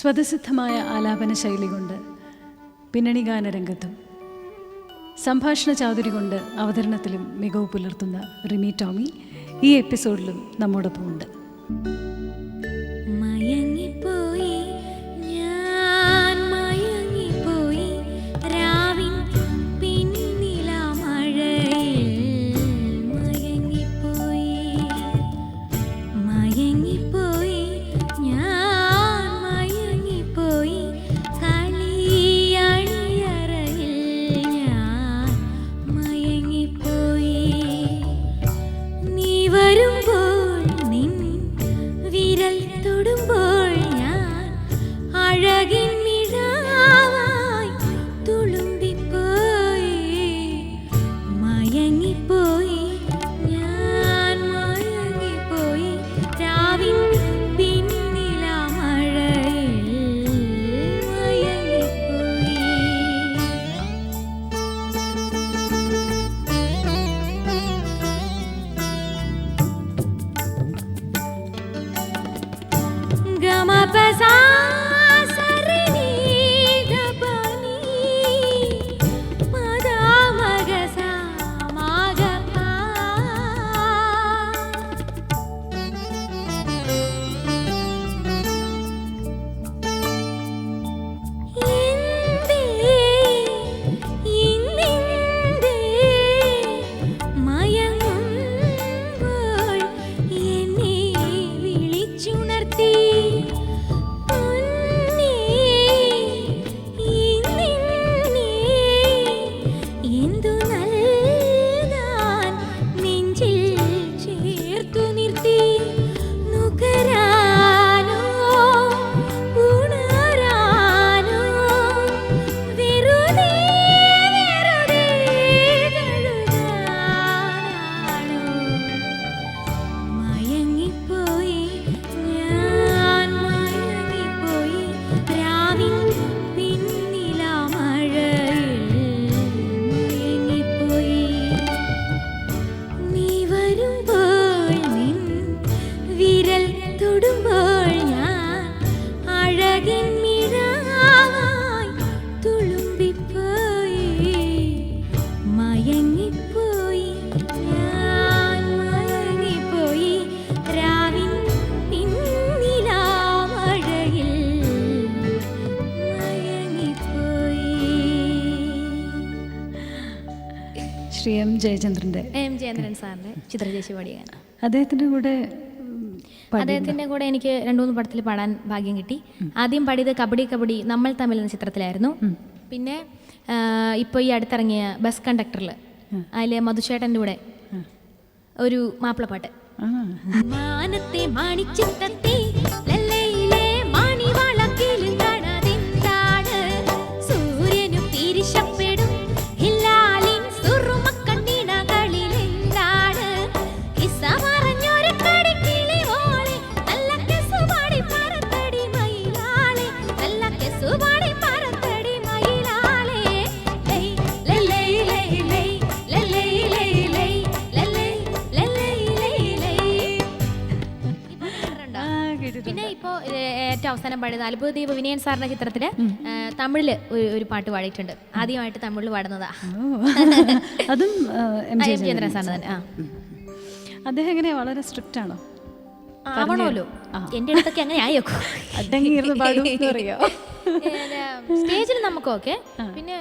സ്വതസിദ്ധമായ ആലാപന ശൈലി കൊണ്ട് പിന്നണി ഗാനരംഗത്തും സംഭാഷണ ചാതുരി കൊണ്ട് അവതരണത്തിലും മികവ് പുലർത്തുന്ന റിമി ടോമി ഈ എപ്പിസോഡിലും നമ്മോടൊപ്പം ജയചന്ദ്രന്റെ എം ജയേന്ദ്രൻ സാറിന്റെ ചിത്രചേച്ചി പാടിയ ഗാനം. അദ്ദേഹത്തിന്റെ കൂടെ അദ്ദേഹത്തിന്റെ കൂടെ എനിക്ക് രണ്ടു മൂന്ന് പടത്തിൽ പാടാൻ ഭാഗ്യം കിട്ടി. ആദ്യം പാടിയത് കബഡി കബഡി നമ്മൾ തമ്മിൽ എന്ന ചിത്രത്തിലായിരുന്നു. പിന്നെ ഇപ്പോൾ ഈ അടുത്തിറങ്ങിയ ബസ് കണ്ടക്ടറിൽ അതിലെ മധുചേട്ടന്റെ കൂടെ ഒരു മാപ്പിളപ്പാട്ട്. മാനത്തെ മാണിച്ചിത്തത്തെ ഇപ്പോ ഏറ്റവും അവസാനം പാടിയത് അത്ഭുത ദീപ വിനയൻ സാറിന്റെ ചിത്രത്തിൽ തമിഴിൽ തമിഴിൽ ഒരു പാട്ട് പാടിയിട്ടുണ്ട്. ആദ്യമായിട്ട് തമിഴിൽ പാടുന്നതാ. അതും എം ജയചന്ദ്രൻ സാറിന് തന്നെ ആ. അദ്ദേഹം എങ്ങനെയാ? വളരെ സ്ട്രിക്റ്റ് ആണോ? ആവണമല്ലോ. എന്റെ അടുത്തൊക്കെ അങ്ങനെ ആയോക്കോ സ്റ്റേജിൽ നമുക്കൊക്കെ പിന്നെ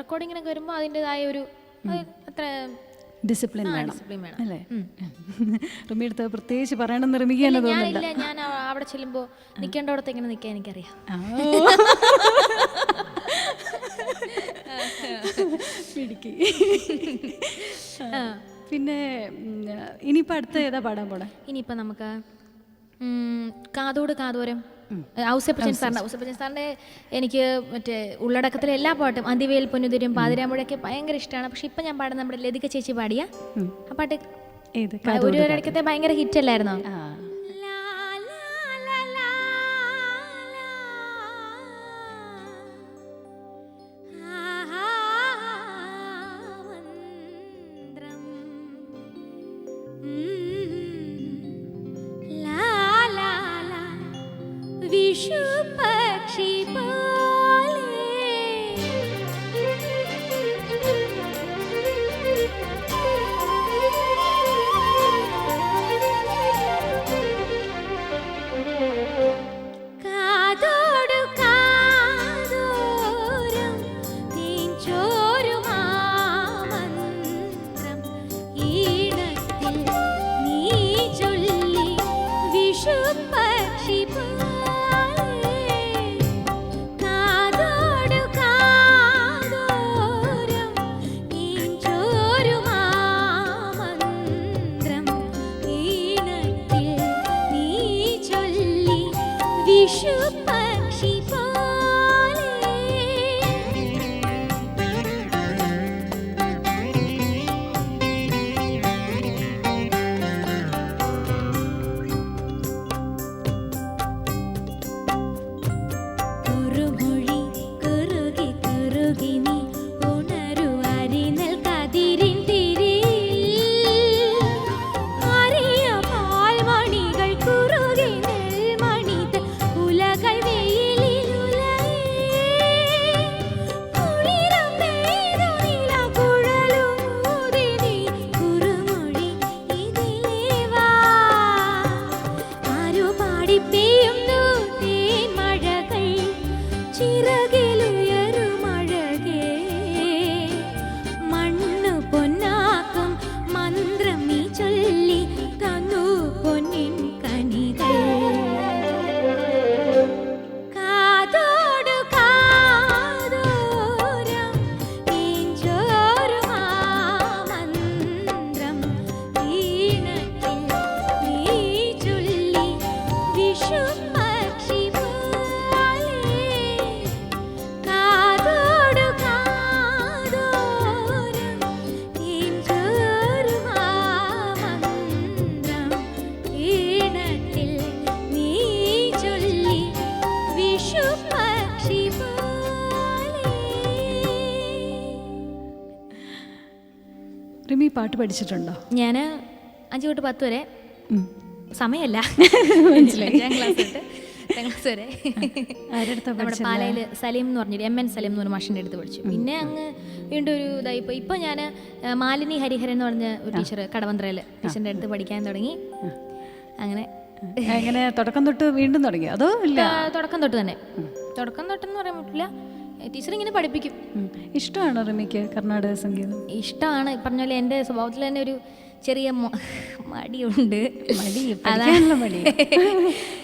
റെക്കോർഡിങ്ങിനൊക്കെ വരുമ്പോൾ അതിന്റെതായ ഒരു അത്ര ഡിസിപ്ലിൻ വേണം. ഡിസിപ്ലിൻ വേണം. അല്ലേ? റിമി അടുത്ത് പ്രത്യേകിച്ച് പറയണമെന്ന് റിമിക്ക് തന്നെ തോന്നുന്നില്ല. ഞാൻ അവ- അവിടെ ചെല്ലുമ്പോൾ നിൽക്കേണ്ടടത്ത് എങ്ങനെ നിൽക്കാൻ എനിക്കറിയാം. ആ. പിന്നെ ഉം, ഇനിയിപ്പോ അടുത്ത ഏതാ പാടാൻ പോണേ? ഇനിയിപ്പോൾ നമുക്ക് കാതോട് കാതോരം. ഔസപ്പച്ചൻ സാറിന്റെ ഔസപ്പച്ചൻ സാറിന്റെ എനിക്ക് മറ്റേ ഉള്ളടക്കത്തിലെ എല്ലാ പാട്ടും അന്തിവേൽ പൊന്നുതിരും പാതിരാമ്പുഴയൊക്കെ ഭയങ്കര ഇഷ്ടമാണ് പക്ഷെ ഇപ്പം ഞാൻ പാടുന്ന നമ്മുടെ ലതിക ചേച്ചി പാടിയ ആ പാട്ട് ഒരു ഇടയ്ക്കത്തെ ഭയങ്കര ഹിറ്റ് അല്ലായിരുന്നോ പഠിച്ചിട്ടുണ്ടോ? ഞാൻ അഞ്ചു തൊട്ട് പത്ത് വരെ. സമയമല്ല മനസ്സിലായി. അഞ്ചാം ക്ലാസ് തൊട്ട് പത്താം ക്ലാസ് വരെ. നമ്മുടെ പാലയിൽ സലീം എന്ന് പറഞ്ഞൊരു എം എൻ സലീം എന്ന് പറഞ്ഞ മാഷിന്റെ അടുത്ത് പഠിച്ചു. പിന്നെ അങ്ങ് വീണ്ടും ഒരു ഇതായി ഇപ്പോൾ ഇപ്പോൾ ഞാൻ മാലിനി ഹരിഹരൻ എന്ന് പറഞ്ഞ ഒരു ടീച്ചർ കടവന്ത്രയിൽ ടീച്ചറിന്റെ അടുത്ത് പഠിക്കാൻ തുടങ്ങി. അങ്ങനെ. എങ്ങനെ തുടക്കം തൊട്ട് വീണ്ടും തുടങ്ങി അതോ ഇല്ല? തുടക്കം തൊട്ട് തന്നെ. തുടക്കം തൊട്ടെന്ന് പറയാൻ പറ്റില്ല. ടീച്ചർ ഇങ്ങനെ പഠിപ്പിക്കും. ഇഷ്ടമാണ് റിമിക്ക് കർണാടക സംഗീതം? ഇഷ്ടമാണ്. പറഞ്ഞ പോലെ എന്റെ സ്വഭാവത്തിൽ തന്നെ ഒരു ചെറിയ മടിയുണ്ട്. മടി മടി.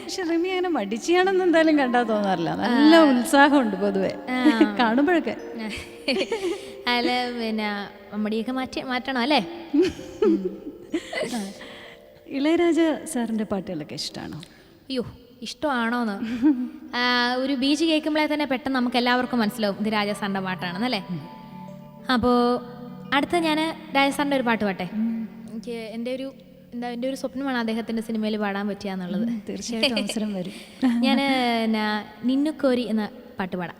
പക്ഷെ റിമി അങ്ങനെ മടിച്ചാണെന്ന് എന്തായാലും കണ്ടാ തോന്നാറില്ല. നല്ല ഉത്സാഹമുണ്ട് പൊതുവെ. കാണുമ്പോഴൊക്കെ. അല്ല പിന്നെ മടിയൊക്കെ മാറ്റി മാറ്റണം അല്ലേ? ഇളയരാജ സാറിന്റെ പാട്ടുകളൊക്കെ ഇഷ്ടമാണോ? അയ്യോ ഇഷ്ടമാണോന്ന്? ഒരു ബീച്ച് കേൾക്കുമ്പോഴേ തന്നെ പെട്ടെന്ന് നമുക്ക് എല്ലാവർക്കും മനസ്സിലാവും ഇത് രാജസാറിന്റെ പാട്ടാണെന്നല്ലേ അപ്പോ അടുത്ത ഞാൻ രാജസാറിന്റെ ഒരു പാട്ട് പാട്ടെ? എനിക്ക് എന്റെ ഒരു എന്താ എന്റെ ഒരു സ്വപ്നമാണ് അദ്ദേഹത്തിന്റെ സിനിമയിൽ പാടാൻ പറ്റുക എന്നുള്ളത് തീർച്ചയായിട്ടും അവസരം വരും. ഞാൻ നിന്നുക്കോരി എന്ന പാട്ട് പാടാം.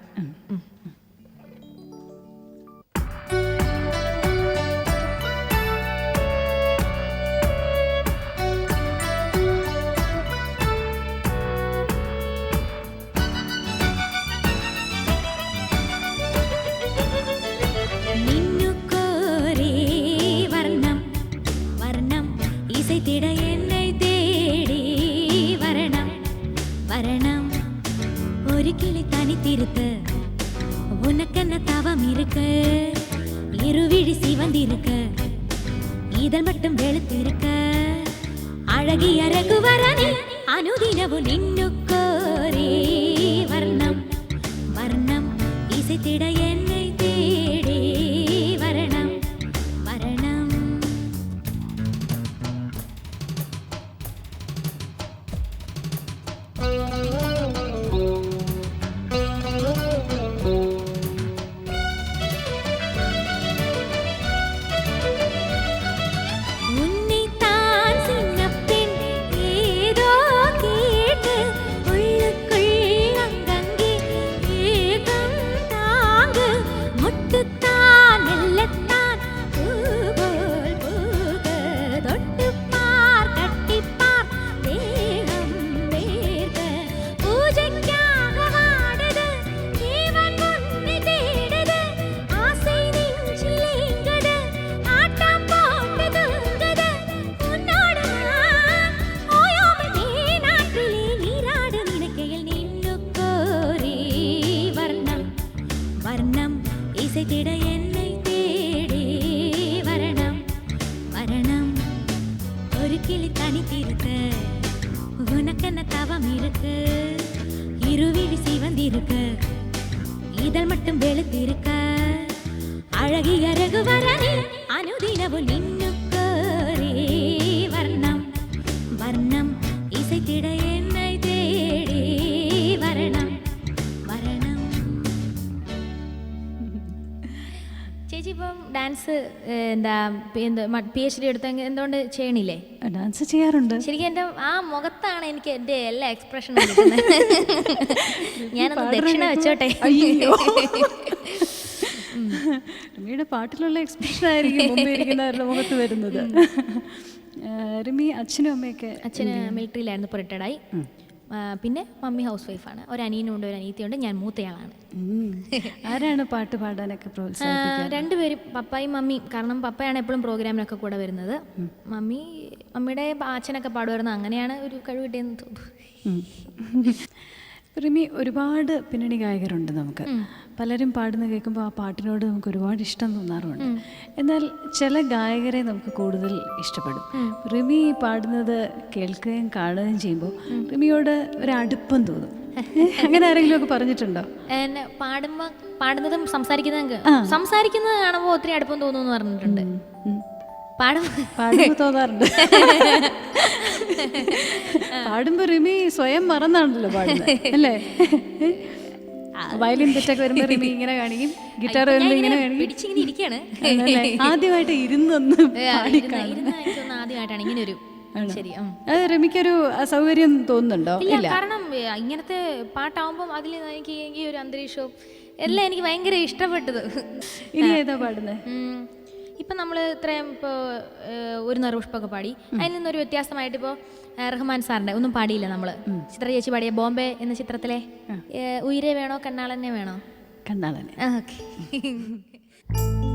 தவம் இருக்க. இருவிழி சிவந்திருக்க. இதழ் மட்டும் வெளுத்திருக்க. அழகிய ரகுவரனே அனுதினவும் நின்னுக்கோரே. வர்ணம் வர்ணம் இசைத்திட என் இருக்கு. உனக்கென்ன தவம் இருக்கு? இருவிழி சிவந்திருக்க. இதழ் மட்டும் வெளுத்திருக்க. அழகிய ரகுவரனே அனுதினவு நின்னுக்கோரே. வர்ணம் வர்ணம் இசைத்திட என்னை ഡാൻസ് എന്താ പി- എന്താ പി എച്ച് ഡി എടുത്ത എന്തുകൊണ്ട് ചെയ്യണില്ലേ? ഡാൻസ് ചെയ്യാറുണ്ട്. ശരിക്കും എന്റെ ആ മുഖത്താണ് എനിക്ക് എന്റെ എല്ലാ എക്സ്പ്രഷനും ഞാനൊന്ന് ദക്ഷിണ വെച്ചോട്ടെ. റിമിയുടെ പാട്ടിലുള്ള എക്സ്പ്രഷൻ ആയിരിക്കും മുമ്പിരിക്കുന്നവരുടെ മുഖത്ത് വരുന്നത്. റിമി അച്ഛനും അമ്മയൊക്കെ അച്ഛന് മിലിറ്ററിയിലായിരുന്നു റിട്ടയർഡായി പിന്നെ മമ്മി ഹൗസ് വൈഫാണ് ഒരു അനിയനുണ്ട് ഒരു അനിയത്തിയുണ്ട് ഞാൻ മൂത്തയാളാണ്. ആരാണ് പാട്ട് പാടാനൊക്കെ രണ്ടുപേരും പപ്പായും മമ്മി കാരണം പപ്പയാണ് എപ്പോഴും പ്രോഗ്രാമിനൊക്കെ കൂടെ വരുന്നത്. മമ്മി മമ്മിയുടെ അച്ഛനൊക്കെ പാടുമായിരുന്നു അങ്ങനെയാണ് ഒരു കഴിവ് കിട്ടിയെന്ന് തോന്നുന്നു. റിമി ഒരുപാട് പിന്നണി ഗായകരുണ്ട് നമുക്ക്. പലരും പാടുന്ന കേൾക്കുമ്പോൾ ആ പാട്ടിനോട് നമുക്ക് ഒരുപാട് ഇഷ്ടം തോന്നാറുണ്ട്. എന്നാൽ ചില ഗായകരെ നമുക്ക് കൂടുതൽ ഇഷ്ടപ്പെടും. റിമി പാടുന്നത് കേൾക്കുകയും കാണുകയും ചെയ്യുമ്പോൾ റിമിയോട് ഒരു അടുപ്പം തോന്നും. അങ്ങനെ ആരെങ്കിലും ഒക്കെ പറഞ്ഞിട്ടുണ്ടോ? എന്നെ പാടുമ്പോൾ പാടുന്നതും സംസാരിക്കുന്നതും സംസാരിക്കുന്നത് കാണുമ്പോൾ ഒത്തിരി അടുപ്പം തോന്നുന്നു പറഞ്ഞിട്ടുണ്ട്. പാടും പാടുമ്പോൾ തോന്നാറുണ്ട്. പാടുമ്പോൾ റിമി സ്വയം മറന്നാണല്ലോ പാടുന്നത് അല്ലേ? വയലിൻ തെറ്റൊക്കെ വരുമ്പോ റിമി ഇങ്ങനെ കാണിക്കും ഗിറ്റാർ വരുമ്പോ ഇങ്ങനെ പിടിച്ചിങ്ങനെ? ആദ്യമായിട്ട് ഇരുന്നൊന്ന് ആദ്യമായിട്ടാണ് ഇങ്ങനെ ഒരു. അത് റിമിക്കൊരു അസൗകര്യം തോന്നുന്നുണ്ടോ? ഇല്ല കാരണം ഇങ്ങനത്തെ പാട്ടാവുമ്പോ അതിൽ എനിക്ക് ഈ ഒരു അന്തരീക്ഷവും എല്ലാം എനിക്ക് ഭയങ്കര ഇഷ്ടപ്പെട്ടത്. ഇനി ഏതാ പാടുന്നത്. ഇപ്പം നമ്മൾ ഇത്രയും ഇപ്പോൾ ഒരു നെറുപുഷ്പമൊക്കെ പാടി. അതിൽ നിന്നൊരു വ്യത്യാസമായിട്ട് ഇപ്പോൾ റഹ്മാൻ സാറിന്റെ ഒന്നും പാടിയില്ല നമ്മൾ ചിത്ര ചേച്ചി പാടിയ ബോംബെ എന്ന ചിത്രത്തിലെ ഉയരെ വേണോ കണ്ണാളന്നെ വേണോ? കണ്ണാളനെ ഓക്കെ.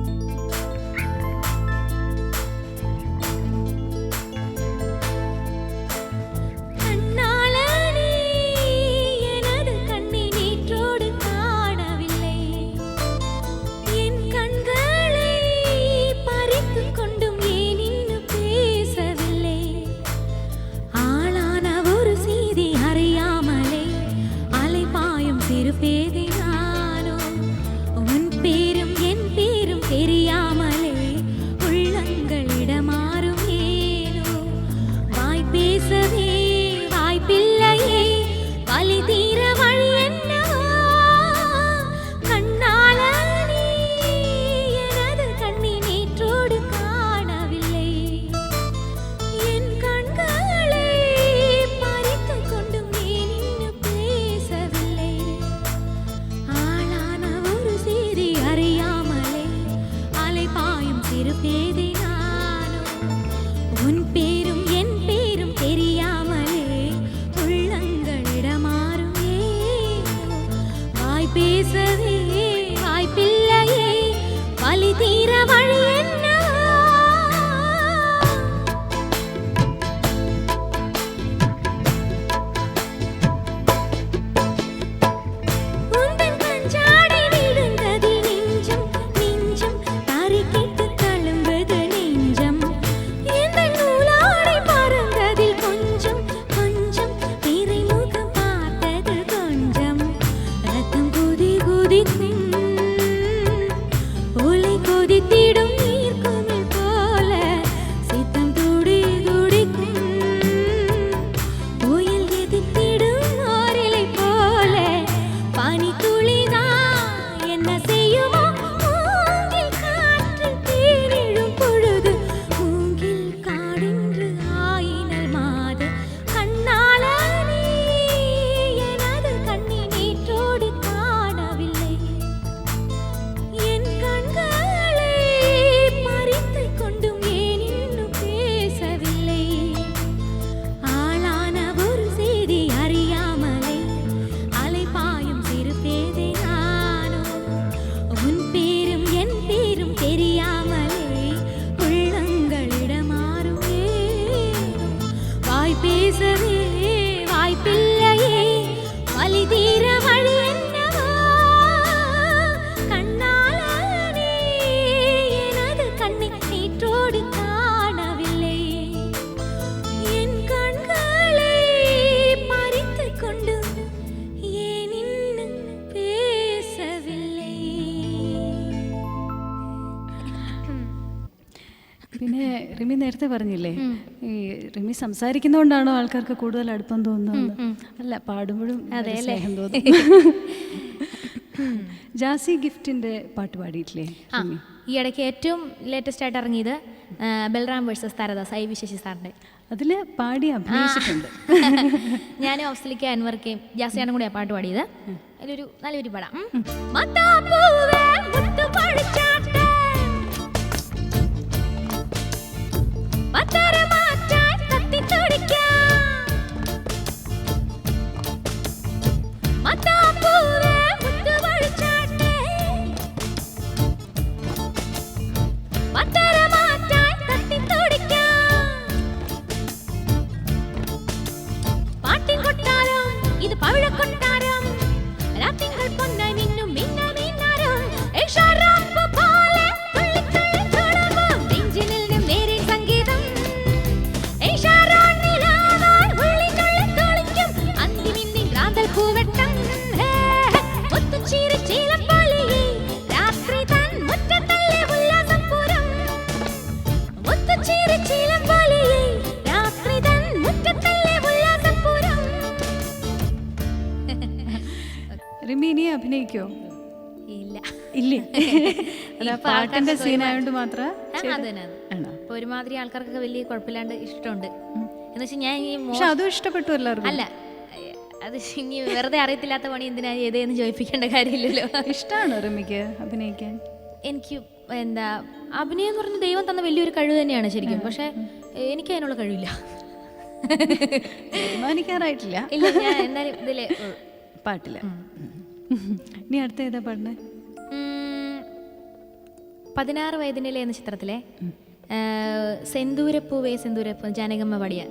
നേരത്തെ പറഞ്ഞില്ലേ ഈ റിമി സംസാരിക്കുന്നതുകൊണ്ടാണോ ആൾക്കാർക്ക് കൂടുതൽ അടുപ്പം തോന്നുന്നത്? അല്ല പാടുമ്പോഴും സ്നേഹം തോന്നും. ജാസി ഗിഫ്റ്റിന്റെ പാട്ട് പാടിയിട്ടില്ലേ ഈ ഇടയ്ക്ക് ഏറ്റവും ലേറ്റസ്റ്റ് ആയിട്ട് ഇറങ്ങിയത് ബൽറാം വേഴ്സസ് താരദാസ് ഐ വിശേഷി സാറിന്റെ. അതിൽ പാടി അഭിനയിച്ചിട്ടുണ്ട്. ഞാനും ഔസലിക്ക അൻവർക്കേയും ജാസിയാനും കൂടെ പാട്ട് പാടിയത്. അതിലൊരു നല്ലൊരു പാടാം. പാട്ടിന്റെ സീൻ സീനായോണ്ട് മാത്രം അപ്പൊ ഒരുമാതിരി ആൾക്കാർക്കൊക്കെ വലിയ കുഴപ്പമില്ലാണ്ട് ഇഷ്ടമുണ്ട്. എന്ന് വെച്ചാൽ ഞാൻ ഈ അതും ഇഷ്ടപ്പെട്ടു എല്ലാവർക്കും. അല്ല അത് ഇനി വെറുതെ അറിയത്തില്ലാത്ത പണി എന്തിനാ ചെയ്തതെന്ന് ചോദിപ്പിക്കേണ്ട കാര്യമില്ലല്ലോ. ഇഷ്ടമാണ് റിമിക്ക് അഭിനയിക്കാൻ? എനിക്ക് എന്താ അഭിനയം എന്ന് പറഞ്ഞ ദൈവം തന്ന വലിയൊരു കഴിവ് തന്നെയാണ് ശരിക്കും. പക്ഷെ എനിക്ക് അതിനുള്ള കഴിവില്ല. തീരുമാനിക്കാറായിട്ടില്ല. ഇല്ല ഞാൻ എന്തായാലും ഇതിലെ പാട്ടില്ല ഇനി അടുത്ത ഏതാ പാടുന്നത് ഉം, പതിനാറ് വയതിനിലെ എന്ന ചിത്രത്തിലെ സെന്തൂരപ്പൂവേ സെന്തൂരപ്പൂ ജാനകമ്മ പാടിയ.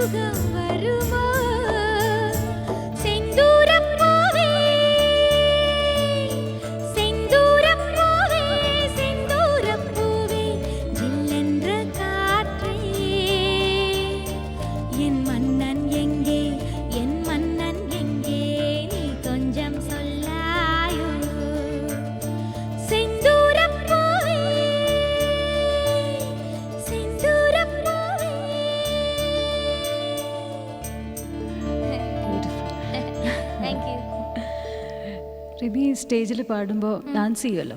യുഗം വരുമ സ്റ്റേജിൽ പാടുമ്പോൾ ഡാൻസ് ചെയ്യുമല്ലോ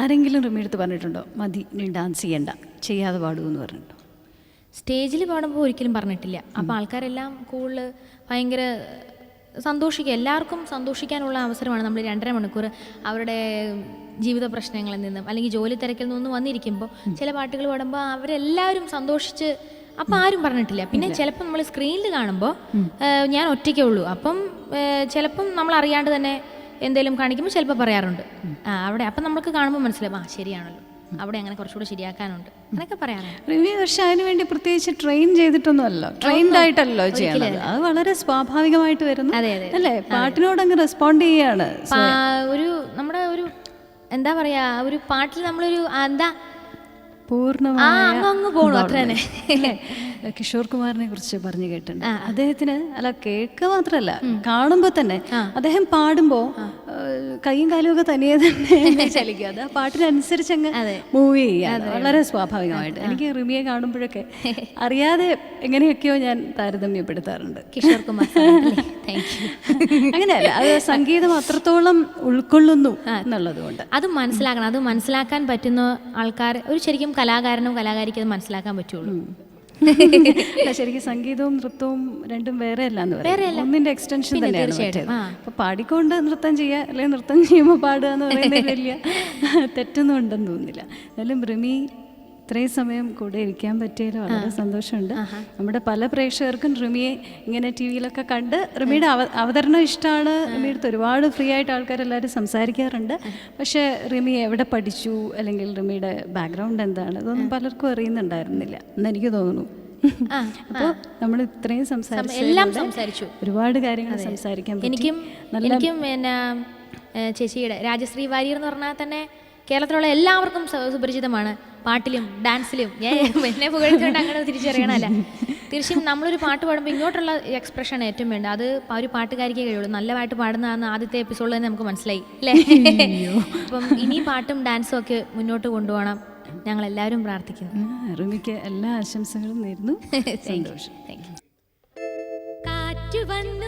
ആരെങ്കിലും റിമി എടുത്ത് പറഞ്ഞിട്ടുണ്ടോ? മതി നീ ഡാൻസ് ചെയ്യണ്ട. ചെയ്യാതെ പാടുമെന്ന് എന്ന് പറഞ്ഞിട്ടുണ്ടോ സ്റ്റേജിൽ പാടുമ്പോൾ ഒരിക്കലും പറഞ്ഞിട്ടില്ല. അപ്പോൾ ആൾക്കാരെല്ലാം കൂടുതൽ ഭയങ്കര സന്തോഷിക്കുക എല്ലാവർക്കും സന്തോഷിക്കാനുള്ള അവസരമാണ് നമ്മൾ രണ്ടര മണിക്കൂർ അവരുടെ ജീവിത പ്രശ്നങ്ങളിൽ നിന്നും അല്ലെങ്കിൽ ജോലി തിരക്കിൽ നിന്നും വന്നിരിക്കുമ്പോൾ ചില പാട്ടുകൾ പാടുമ്പോൾ അവരെല്ലാവരും സന്തോഷിച്ച് അപ്പം ആരും പറഞ്ഞിട്ടില്ല. പിന്നെ ചിലപ്പോൾ നമ്മൾ സ്ക്രീനിൽ കാണുമ്പോൾ ഞാൻ ഒറ്റയ്ക്കേ ഉള്ളൂ. അപ്പം ചിലപ്പം നമ്മൾ അറിയാണ്ട് തന്നെ എന്തെങ്കിലും കാണിക്കുമ്പോൾ ചിലപ്പോൾ പറയാറുണ്ട്. ആ അവിടെ അപ്പം നമുക്ക് കാണുമ്പോൾ മനസ്സിലാവും ആ ശരിയാണല്ലോ. അവിടെ അങ്ങനെ കുറച്ചുകൂടെ ശരിയാക്കാനുണ്ട്. അങ്ങനെയൊക്കെ പറയാറുണ്ട്. റിവ്യൂ പക്ഷെ അതിന് വേണ്ടി പ്രത്യേകിച്ച് ട്രെയിൻ ചെയ്തിട്ടൊന്നുമല്ലോ. ട്രെയിൻഡ് ആയിട്ടല്ലോ ചെയ്യണത്. അത് വളരെ സ്വാഭാവികമായിട്ട് വരുന്നു. അല്ലേ? പാട്ടിനോട് അങ്ങ് റെസ്പോണ്ട് ചെയ്യാണ്. ഒരു നമ്മുടെ ഒരു എന്താ പറയാ ഒരു പാട്ടിൽ നമ്മളൊരു എന്താ പൂർണമായ കിഷോർ കുമാറിനെ കുറിച്ച് പറഞ്ഞു കേട്ടിട്ടുണ്ട്. അദ്ദേഹത്തിന് അല്ല കേൾക്കുക മാത്രല്ല കാണുമ്പോൾ തന്നെ അദ്ദേഹം പാടുമ്പോ ഏഹ്, കൈയും കാലും ഒക്കെ തനിയെ തന്നെ ചലിക്കുക അത് ആ പാട്ടിനനുസരിച്ച് അങ്ങ് മൂവ് ചെയ്യുക. വളരെ സ്വാഭാവികമായിട്ട്. എനിക്ക് റിമിയെ കാണുമ്പോഴൊക്കെ അറിയാതെ എങ്ങനെയൊക്കെയോ ഞാൻ താരതമ്യപ്പെടുത്താറുണ്ട്. കിഷോർ കുമാർ അങ്ങനെയല്ല അത് സംഗീതം അത്രത്തോളം ഉൾക്കൊള്ളുന്നു എന്നുള്ളത് കൊണ്ട് അത് മനസ്സിലാക്കണം. അത് മനസ്സിലാക്കാൻ പറ്റുന്ന ആൾക്കാർ ഒരു ശരിക്കും കലാകാരനും കലാകാരിക്ക് അത് മനസ്സിലാക്കാൻ പറ്റുള്ളൂ. ശരിക്കും സംഗീതവും നൃത്തവും രണ്ടും വേറെ അല്ല എന്ന് പറയാം. ഒന്നിന്റെ എക്സ്റ്റൻഷൻ തന്നെയാണ് അപ്പൊ പാടിക്കൊണ്ട് നൃത്തം ചെയ്യുക അല്ലെങ്കിൽ നൃത്തം ചെയ്യുമ്പോൾ പാടുക എന്ന് പറയുന്നത് വലിയ തെറ്റൊന്നും ഉണ്ടെന്ന് തോന്നുന്നില്ല. എന്നാലും റിമി ഇത്രയും സമയം കൂടെ ഇരിക്കാൻ പറ്റിയതിൽ വളരെ സന്തോഷമുണ്ട്. നമ്മുടെ പല പ്രേക്ഷകർക്കും റിമിയെ ഇങ്ങനെ ടി വിയിലൊക്കെ കണ്ട് റിമിയുടെ അവ അവതരണം ഇഷ്ടമാണ്. റിമിയെടുത്ത് ഒരുപാട് ഫ്രീ ആയിട്ട് ആൾക്കാരെല്ലാവരും സംസാരിക്കാറുണ്ട്. പക്ഷേ റിമി എവിടെ പഠിച്ചു? അല്ലെങ്കിൽ റിമിയുടെ ബാക്ക്ഗ്രൗണ്ട് എന്താണ്? ഇതൊന്നും പലർക്കും അറിയുന്നുണ്ടായിരുന്നില്ല എന്നെനിക്ക് തോന്നുന്നു. അപ്പോൾ നമ്മൾ ഇത്രയും സംസാരിച്ചു എല്ലാം സംസാരിച്ചു. ഒരുപാട് കാര്യങ്ങൾ സംസാരിക്കാൻ എനിക്കും എനിക്കും പിന്നെ ചേച്ചിയുടെ രാജശ്രീ വാര്യർ എന്ന് പറഞ്ഞാൽ തന്നെ കേരളത്തിലുള്ള എല്ലാവർക്കും സുപരിചിതമാണ്. പാട്ടിലും ഡാൻസിലും ഞാൻ എന്നെ പുകഴ്ത്തിക്കൊണ്ട് അങ്ങനെ തിരിച്ചറിയണമല്ല തീർച്ചയായും നമ്മളൊരു പാട്ട് പാടുമ്പോൾ ഇങ്ങോട്ടുള്ള എക്സ്പ്രഷൻ ഏറ്റവും വേണ്ട അത് ആ ഒരു പാട്ടുകാരിക്കേ കഴിയുള്ളൂ. നല്ലതായിട്ട് പാടുന്നതാണെന്ന് ആദ്യത്തെ എപ്പിസോഡിൽ തന്നെ നമുക്ക് മനസ്സിലായി. അല്ലേ? അപ്പം ഇനി പാട്ടും ഡാൻസും ഒക്കെ മുന്നോട്ട് കൊണ്ടുപോകണം. ഞങ്ങൾ എല്ലാവരും പ്രാർത്ഥിക്കുന്നു റുമിക്ക് എല്ലാ ആശംസകളും നേരുന്നു. സന്തോഷം. താങ്ക് യു കാറ്റു വന്നു